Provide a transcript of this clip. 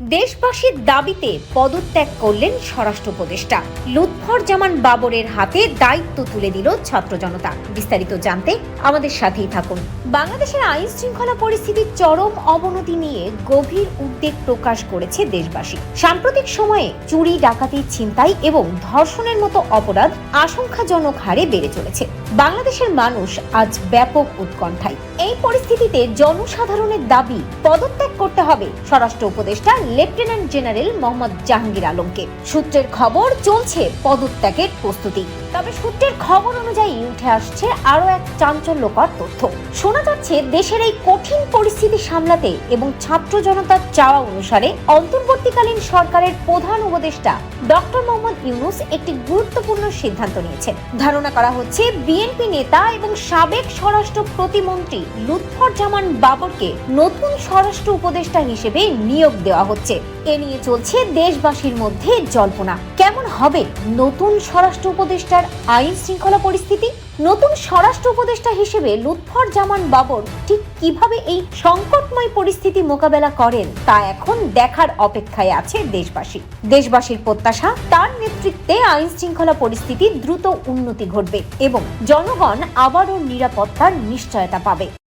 দেশবাসীর দাবিতে পদত্যাগ করলেন স্বরাষ্ট্র উপদেষ্টা। লুৎফর জামান বাবরের হাতে দায়িত্ব তুলে দিল ছাত্র জনতা। বিস্তারিত জানতে আমাদের সাথেই থাকুন। বাংলাদেশের আইন শৃঙ্খলা পরিস্থিতির চরম অবনতি নিয়ে গভীর উদ্বেগ প্রকাশ করেছে দেশবাসী। সাম্প্রতিক সময়ে চুরি ডাকাতি ছিনতাই এবং ধর্ষণের মতো অপরাধ আশঙ্কাজনক হারে বেড়ে চলেছে। বাংলাদেশের মানুষ আজ ব্যাপক উৎকণ্ঠায়। এই পরিস্থিতিতে জনসাধারণের দাবি, পদত্যাগ করতে হবে, স্বরাষ্ট্র উপদেষ্টা লেফটেন্যান্ট জেনারেল মোহাম্মদ জাহাঙ্গীর আলমকে। সূত্রের খবর চলছে পদত্যাগের প্রস্তুতি। তবে সূত্রের খবর অনুযায়ী উঠে আসছে আরও এক চাঞ্চল্যকর তথ্য। শোনা যাচ্ছে, দেশের এই কঠিন পরিস্থিতি সামলাতে এবং ছাত্র জনতার চাওয়া অনুসারে অন্তর্বর্তীকালীন সরকারের প্রধান উপদেষ্টা ডক্টর মোহাম্মদ ইউনুস একটি গুরুত্বপূর্ণ সিদ্ধান্ত নিয়েছেন। ধারণা করা হচ্ছে, বিএনপি নেতা এবং সাবেক স্বরাষ্ট্র প্রতিমন্ত্রী লুৎফর জামান বাবরকে নতুন স্বরাষ্ট্র উপদেষ্টা হিসেবে নিয়োগ দেওয়া হচ্ছে। এ নিয়ে চলছে দেশবাসীর মধ্যে জল্পনা। হবে নতুন স্বরাষ্ট্র উপদেষ্টার আইন শৃঙ্খলা পরিস্থিতি? নতুন স্বরাষ্ট্র উপদেষ্টা হিসেবে লুৎফর জামান বাবর ঠিক কীভাবে এই সংকটময় পরিস্থিতি মোকাবেলা করেন তা এখন দেখার অপেক্ষায় আছে দেশবাসী। দেশবাসীর প্রত্যাশা, তার নেতৃত্বে আইন শৃঙ্খলা পরিস্থিতি দ্রুত উন্নতি ঘটবে এবং জনগণ আবারও নিরাপত্তার নিশ্চয়তা পাবে।